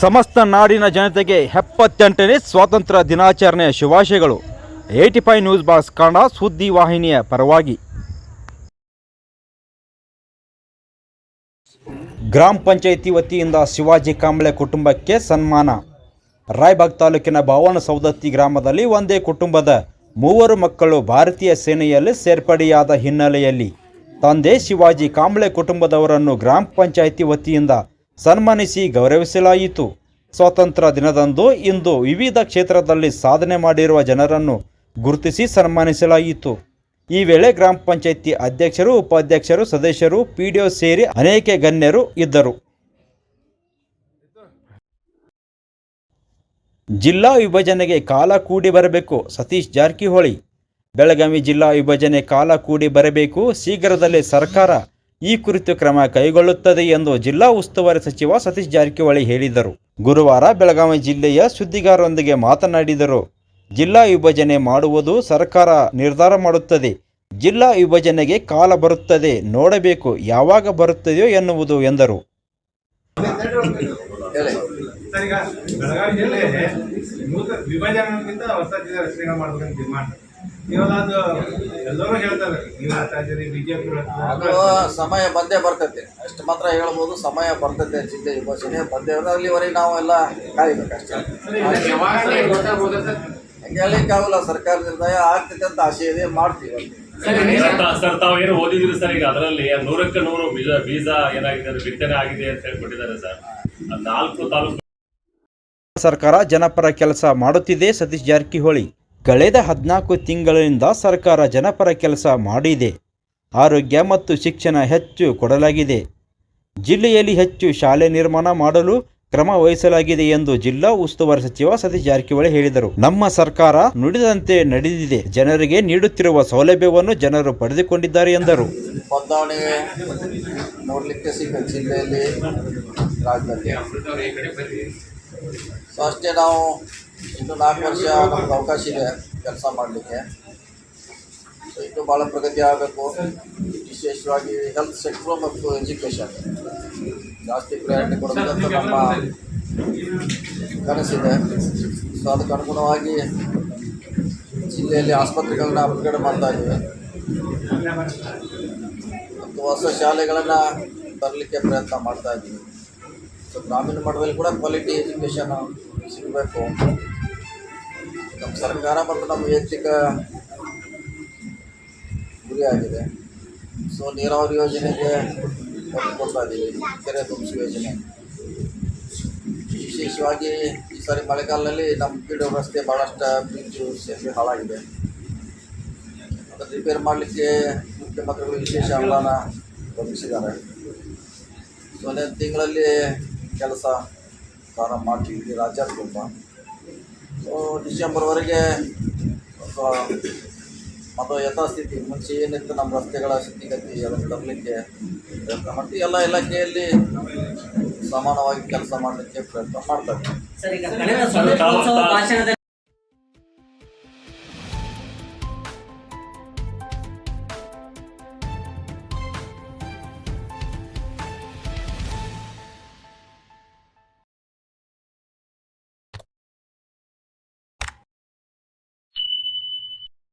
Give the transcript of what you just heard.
ಸಮಸ್ತ ನಾಡಿನ ಜನತೆಗೆ ಎಪ್ಪತ್ತೆಂಟನೇ ಸ್ವಾತಂತ್ರ್ಯ ದಿನಾಚರಣೆಯ ಶುಭಾಶಯಗಳು. Eighty five news box Kannada, ಸುದ್ದಿ ವಾಹಿನಿಯ ಪರವಾಗಿ. ಗ್ರಾಮ ಪಂಚಾಯಿತಿ ವತಿಯಿಂದ ಶಿವಾಜಿ ಕಾಂಬ್ಳೆ ಕುಟುಂಬಕ್ಕೆ ಸನ್ಮಾನ. ರಾಯಬಾಗ್ ತಾಲೂಕಿನ ಭಾವನ ಸೌದತ್ತಿ ಗ್ರಾಮದಲ್ಲಿ ಒಂದೇ ಕುಟುಂಬದ ಮೂವರು ಮಕ್ಕಳು ಭಾರತೀಯ ಸೇನೆಯಲ್ಲಿ ಸೇರ್ಪಡೆಯಾದ ಹಿನ್ನೆಲೆಯಲ್ಲಿ. ತಂದೆ ಶಿವಾಜಿ ಕಾಂಬ್ಳೆ ಕುಟುಂಬದವರನ್ನು ಗ್ರಾಮ ಪಂಚಾಯಿತಿ ವತಿಯಿಂದ ಸನ್ಮಾನಿಸಿ ಗೌರವಿಸಲಾಯಿತು. ಸ್ವಾತಂತ್ರ್ಯ ದಿನದಂದು ಇಂದು ವಿವಿಧ ಕ್ಷೇತ್ರದಲ್ಲಿ ಸಾಧನೆ ಮಾಡಿರುವ ಜನರನ್ನು ಗುರುತಿಸಿ ಸನ್ಮಾನಿಸಲಾಯಿತು. ಈ ವೇಳೆ ಗ್ರಾಮ ಪಂಚಾಯಿತಿ ಅಧ್ಯಕ್ಷರು, ಉಪಾಧ್ಯಕ್ಷರು, ಸದಸ್ಯರು ಪಿಡಿಒ ಸೇರಿ ಅನೇಕ ಗಣ್ಯರು ಇದ್ದರು. ಜಿಲ್ಲಾ ವಿಭಜನೆಗೆ ಕಾಲ ಕೂಡಿ ಬರಬೇಕು, ಸತೀಶ್ ಜಾರಕಿಹೊಳಿ. ಬೆಳಗಾವಿ ಜಿಲ್ಲಾ ವಿಭಜನೆ ಕಾಲ ಕೂಡಿ ಬರಬೇಕು, ಶೀಘ್ರದಲ್ಲೇ ಸರ್ಕಾರ ಈ ಕುರಿತು ಕ್ರಮ ಕೈಗೊಳ್ಳುತ್ತದೆ ಎಂದು ಜಿಲ್ಲಾ ಉಸ್ತುವಾರಿ ಸಚಿವ ಸತೀಶ್ ಜಾರಕಿಹೊಳಿ ಹೇಳಿದರು. ಗುರುವಾರ ಬೆಳಗಾವಿ ಜಿಲ್ಲೆಯ ಸುದ್ದಿಗಾರರೊಂದಿಗೆ ಮಾತನಾಡಿದರು. ಜಿಲ್ಲಾ ವಿಭಜನೆ ಮಾಡುವುದು ಸರ್ಕಾರ ನಿರ್ಧಾರ ಮಾಡುತ್ತದೆ. ಜಿಲ್ಲಾ ವಿಭಜನೆಗೆ ಕಾಲ ಬರುತ್ತದೆ. ನೋಡಬೇಕು ಯಾವಾಗ ಬರುತ್ತದೆಯೋ ಎನ್ನುವುದು ಎಂದರು. ಹೇಳಿ ಎಲ್ಲರೂ ಹೇಳ್ತಾರೆ ನೀವು ಹೇಳ್ತಾ ಇದ್ದೀರಿ ಬಿಜೆಪಿ ಅದು ಸಮಯ ಬಂದೇ ಬರ್ತೈತೆ. ಅಷ್ಟು ಮಾತ್ರ ಹೇಳ್ಬೋದು ಸಮಯ ಬರ್ತೈತೆ ಚಿಂತೆ ವಿಭಜನೆ ಬಂದೇ. ಅಲ್ಲಿವರೆಗೆ ನಾವು ಎಲ್ಲ ಕಾಯ್ಬೇಕಷ್ಟೇ ಹಂಗೆ ಹೇಳಲಿಕ್ಕಾಗಲ್ಲ ಸರ್ಕಾರ ನಿರ್ಣಯ ಆಗ್ತೈತೆ ಅಂತ ಆಸೆ ಇದೆ ಮಾಡ್ತೀವಿ ಸರ್ ಸರ್ ತಾವು ಏನು ಓದಿದ್ರಿ ಸರ್ ಈಗ ಅದರಲ್ಲಿ? ನೂರಕ್ಕೆ ನೂರು ಬೀಜ ಬೀಜ ಏನಾಗಿದೆ ಬಿತ್ತನೆ ಆಗಿದೆ ಅಂತ ಹೇಳ್ಬಿಟ್ಟಿದ್ದಾರೆ ಸರ್. ನಾಲ್ಕು ತಾಲೂಕು ಸರ್ಕಾರ ಜನಪರ ಕೆಲಸ ಮಾಡುತ್ತಿದೆ ಸತೀಶ್ ಜಾರಕಿಹೊಳಿ. ಕಳೆದ ಹದಿನಾಲ್ಕು ತಿಂಗಳಿನಿಂದ ಸರ್ಕಾರ ಜನಪರ ಕೆಲಸ ಮಾಡಿದೆ. ಆರೋಗ್ಯ ಮತ್ತು ಶಿಕ್ಷಣ ಹೆಚ್ಚು ಕೊಡಲಾಗಿದೆ. ಜಿಲ್ಲೆಯಲ್ಲಿ ಹೆಚ್ಚು ಶಾಲೆ ನಿರ್ಮಾಣ ಮಾಡಲು ಕ್ರಮ ವಹಿಸಲಾಗಿದೆ ಎಂದು ಜಿಲ್ಲಾ ಉಸ್ತುವಾರಿ ಸಚಿವ ಸತೀಶ್ ಜಾರಕಿಹೊಳಿ ಹೇಳಿದರು. ನಮ್ಮ ಸರ್ಕಾರ ನುಡಿದಂತೆ ನಡೆದಿದೆ. ಜನರಿಗೆ ನೀಡುತ್ತಿರುವ ಸೌಲಭ್ಯವನ್ನು ಜನರು ಪಡೆದುಕೊಂಡಿದ್ದಾರೆ ಎಂದರು. ಬದಲಾವಣೆ ನೋಡಲಿಕ್ಕೆ ನಾವು ಇನ್ನು ನಾಲ್ಕು ವರ್ಷ ನಮ್ಗೆ ಅವಕಾಶ ಇದೆ ಕೆಲಸ ಮಾಡಲಿಕ್ಕೆ. ಸೊ ಇನ್ನೂ ಭಾಳ ಪ್ರಗತಿ ಆಗಬೇಕು. ವಿಶೇಷವಾಗಿ ಹೆಲ್ತ್ ಸೆಕ್ಟ್ರು ಮತ್ತು ಎಜುಕೇಷನ್ ಜಾಸ್ತಿ ಪ್ರಯಾರಿಟಿ ಕೊಡಬೇಕಂತ ನಮ್ಮ ಕನಸಿದೆ. ಸೊ ಅದಕ್ಕೆ ಅನುಗುಣವಾಗಿ ಜಿಲ್ಲೆಯಲ್ಲಿ ಆಸ್ಪತ್ರೆಗಳನ್ನ ಅಪ್ಗ್ರೇಡ್ ಮಾಡ್ತಾ ಇದ್ದೀವಿ. ಮತ್ತು ಹೊಸ ಶಾಲೆಗಳನ್ನು ತರಲಿಕ್ಕೆ ಪ್ರಯತ್ನ ಮಾಡ್ತಾ ಇದ್ದೀವಿ. ಸೊ ಗ್ರಾಮೀಣ ಮಟ್ಟದಲ್ಲಿ ಕೂಡ ಕ್ವಾಲಿಟಿ ಎಜುಕೇಷನ್ ಸಿಗಬೇಕು. ನಮ್ಮ ಸರ್ಕಾರ ಮತ್ತು ನಮ್ಮ ವೈಯಕ್ತಿಕ ಗುರಿಯಾಗಿದೆ ಸೊ ನೀರಾವರಿ ಯೋಜನೆಗೆ ಒತ್ತು ಕೊಡ್ತಾ ಇದ್ದೀವಿ ಕೆರೆ ತುಂಬಿಸಿ ಯೋಜನೆ. ವಿಶೇಷವಾಗಿ ಈ ಸಾರಿ ಮಳೆಗಾಲದಲ್ಲಿ ನಮ್ಮ ಕೀಡು ರಸ್ತೆ ಭಾಳಷ್ಟು ಬ್ರಿಡ್ಜು ಸೇರಿ ಹಾಳಾಗಿದೆ. ಅದನ್ನು ರಿಪೇರ್ ಮಾಡಲಿಕ್ಕೆ ಮುಖ್ಯಮಂತ್ರಿಗಳು ವಿಶೇಷ ಅನುದಾನ ಒದಗಿಸಿದ್ದಾರೆ. ಕೊನೆ ತಿಂಗಳಲ್ಲಿ ಕೆಲಸ ಪ್ರಾರಂಭ ಮಾಡ್ತೀವಿ. ರಾಜ್ಯಾದ್ಯಂತ. ಡಿಸೆಂಬರ್ವರೆಗೆ ಮತ್ತು ಯಥಾಸ್ಥಿತಿ ಮುಂಚೆ ಏನಿತ್ತು ನಮ್ಮ ರಸ್ತೆಗಳ ಸ್ಥಿತಿಗತಿ, ಅದನ್ನು ತರಲಿಕ್ಕೆ ಪ್ರಯತ್ನ ಮಾಡ್ತೀವಿ. ಎಲ್ಲ ಇಲಾಖೆಯಲ್ಲಿ ಸಮಾನವಾಗಿ ಕೆಲಸ ಮಾಡಲಿಕ್ಕೆ ಪ್ರಯತ್ನ ಮಾಡ್ತಾರೆ